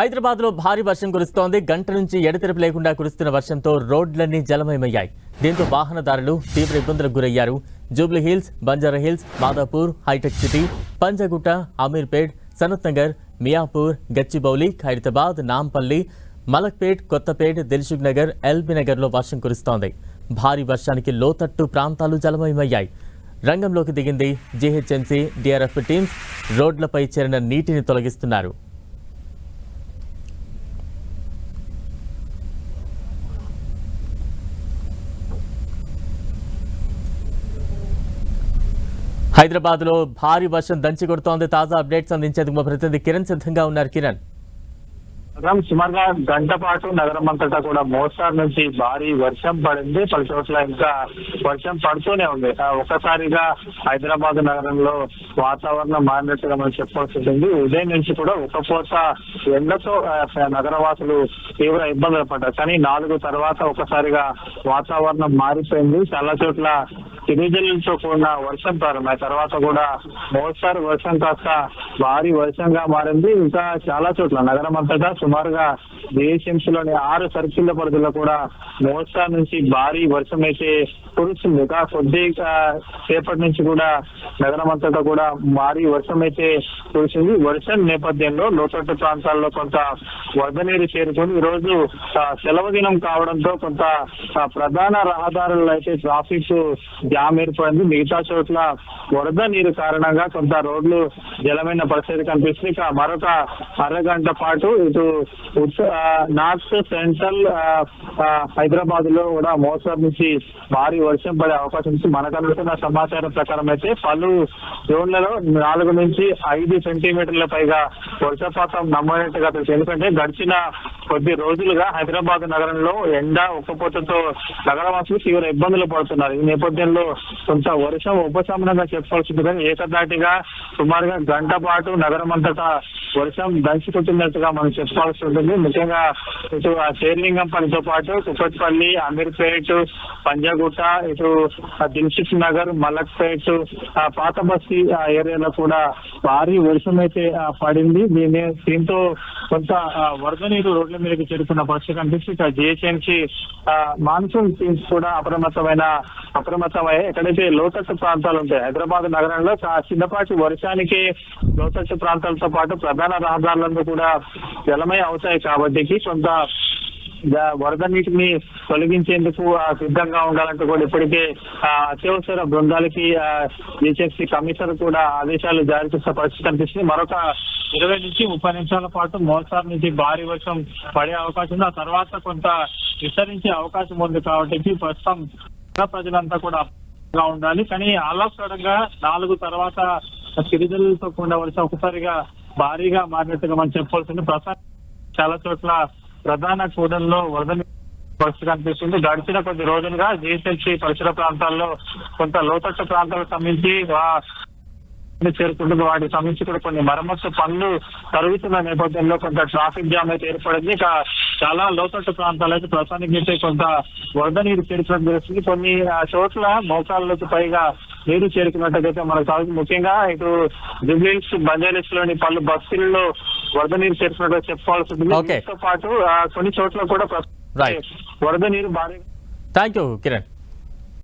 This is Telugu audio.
హైదరాబాద్లో భారీ వర్షం కురుస్తోంది. గంట నుంచి ఎడతెరపు లేకుండా కురుస్తున్న వర్షంతో రోడ్లన్నీ జలమయమయ్యాయి. దీంతో వాహనదారులు తీవ్ర ఇబ్బందులకు గురయ్యారు. జూబ్లీ హిల్స్ బంజారా హిల్స్ మాదాపూర్ హైటెక్ సిటీ పంజగుట్ట అమీర్పేట్ సనత్ నగర్ మియాపూర్ గచ్చిబౌలి ఖైరతాబాద్ నాంపల్లి మలక్పేట్ కొత్తపేట్ దిల్సుఖ్ నగర్ ఎల్బీ నగర్లో వర్షం కురుస్తోంది. భారీ వర్షానికి లోతట్టు ప్రాంతాలు జలమయమయ్యాయి. రంగంలోకి దిగింది జీహెచ్ఎంసీ డిఆర్ఎఫ్ టీమ్స్. రోడ్లపై చేరిన నీటిని తొలగిస్తున్నారు. హైదరాబాద్లో భారీ వర్షం దంచి కొడుతోంది. తాజా అప్డేట్స్ అందించేందుకు మా ప్రతినిధి కిరణ్ సిద్ధంగా ఉన్నారు. కిరణ్. సుమారుగా గంట పాటు నగరం అంతటా కూడా మోస్తారు నుంచి భారీ వర్షం పడింది. పలు చోట్ల ఇంకా వర్షం పడుతూనే ఉంది. ఒకసారిగా ఒక్కసారిగా హైదరాబాద్ నగరంలో వాతావరణం మారినట్టుగా మనం చెప్పాల్సి ఉంటుంది ఉదయం నుంచి కూడా ఒక పూట ఎండతో నగరవాసులు తీవ్ర ఇబ్బందులు పడ్డారు. కానీ నాలుగు తర్వాత ఒకసారిగా వాతావరణం మారిపోయింది. చాలా చోట్ల చిరుజల్లులతో కూడిన వర్షం ప్రారంభమై తర్వాత కూడా మోస్తారు వర్షం కాస్త భారీ వర్షంగా మారింది. ఇంకా చాలా చోట్ల నగరం అంతటా సుమారుగా BHMC లోని ఆరు సర్కిళ్ళ పరిధిలో కూడా మోస్తా నుంచి భారీ వర్షం అయితే కురుస్తుంది. కా కొద్ది సేపటి నుంచి కూడా నగరం అంతటా కూడా భారీ వర్షం అయితే కురిసింది వర్షం నేపథ్యంలో లోతట్టు ప్రాంతాల్లో కొంత వరద నీరు చేరుకుని ఈ రోజు సెలవు దినం కావడంతో కొంత ప్రధాన రహదారుల్లో అయితే ట్రాఫిక్ జామ్ ఏర్పడింది. మిగతా చోట్ల వరద నీరు కారణంగా కొంత రోడ్లు జలమైన పరిస్థితి కనిపిస్తుంది. ఇక మరొక అరగంట పాటు ఇటు ఉత్త- నార్త్ సెంట్రల్ ఆ, హైదరాబాద్లో కూడా మోస్తరు నుంచి భారీ వర్షం పడే అవకాశం ఉంది. మనకు అందుతున్న సమాచారం ప్రకారం అయితే పలు జోన్లలో నాలుగు నుంచి ఐదు సెంటీమీటర్ల పైగా వర్షపాతం నమోదైనట్టుగా తెలుసు. ఎందుకంటే గడిచిన కొద్ది రోజులుగా హైదరాబాద్ నగరంలో ఎండ ఉక్కపోతతో నగరవాసులు తీవ్ర ఇబ్బందులు పడుతున్నారు. ఈ నేపథ్యంలో కొంత వర్షం ఉపశమనంగా చెప్పాల్సింది కానీ ఏకదాటిగా సుమారుగా గంట పాటు నగరం అంతటా వర్షం దంచుకుంటున్నట్టుగా మనం చెప్పాల్సి ఉంటుంది. ముఖ్యంగా ఇటు ఆ శేర్లింగం పనితో పాటు కుప్పట్పల్లి అమీర్పేట్ పంజాగుట్ట ఇటు దిల్షిక్ నగర్ మలక్పేట్ ఆ పాత బస్తీ ఏరియాలో కూడా భారీ వర్షం అయితే పడింది. దీని దీంతో కొంత వరద నీరు రోడ్ల మీదకి చేరుకున్న పరిస్థితి కనిపిస్తుంది. ఇక జిహెచ్ఎంసీ మాన్సూన్ టీమ్స్ కూడా అప్రమత్తమైన అప్రమత్తమయ్యాయి ఎక్కడైతే లోతట్టు ప్రాంతాలు ఉంటాయి హైదరాబాద్ నగరంలో చిన్నపాటి వర్షానికి లోతట్టు ప్రాంతాలతో పాటు ప్రధాన రహదారులందు కూడా జలమయ అవుతాయి కాబట్టి కొంత వరద నీటిని తొలగించేందుకు సిద్ధంగా ఉండాలంటే కూడా ఇప్పటికే ఆ, అత్యవసర బృందాలకి జిహెచ్ఎఫ్సి కమిషనర్ కూడా ఆదేశాలు జారీ చేసిన పరిస్థితి కనిపిస్తుంది. మరొక ఇరవై నుంచి ముప్పై నిమిషాల పాటు మోస్తారు నుంచి భారీ వర్షం పడే అవకాశం ఉంది. ఆ తర్వాత కొంత విస్తరించే అవకాశం ఉంది కాబట్టి ప్రస్తుతం ప్రజలంతా కూడా ఉండాలి. కానీ ఆలోచనగా నాలుగు తర్వాత చిరుజల్లులతో కూడిన వర్షం ఒకసారిగా భారీగా మారినట్టుగా మనం చెప్పాల్సింది ప్రస్తుతం చాలా చోట్ల ప్రధాన కూడల్లో వరద నీరు పరిస్థితి కనిపిస్తుంది. గడిచిన కొద్ది రోజులుగా జీఎస్ఎల్సీ పరిసర ప్రాంతాల్లో కొంత లోతట్టు ప్రాంతాలకు సంబంధించి చేరుకుంటుంది. వాటికి సంబంధించి కూడా కొన్ని మరమ్మత్తు పనులు జరుగుతున్న నేపథ్యంలో కొంత ట్రాఫిక్ జామ్ అయితే ఏర్పడింది. ఇక చాలా లోతట్టు ప్రాంతాలు అయితే ప్రస్తుతానికి అయితే కొంత వరద నీరు చేరుతున్నట్టు తెలుస్తుంది కొన్ని ఆ, చోట్ల మోకాళ్ళకు పైగా నీరు చేరుకున్నట్టయితే మనకు కావాలి ముఖ్యంగా ఇటు జూబ్లీహిల్స్ బంజారీస్లోని పలు బస్తీల్లో వరద నీరు చేరుకున్నట్టు చెప్పాల్సి ఉంటుంది. పాటు కొన్ని చోట్ల కూడా. వరద నీరు భారీ థ్యాంక్ యూ కిరణ్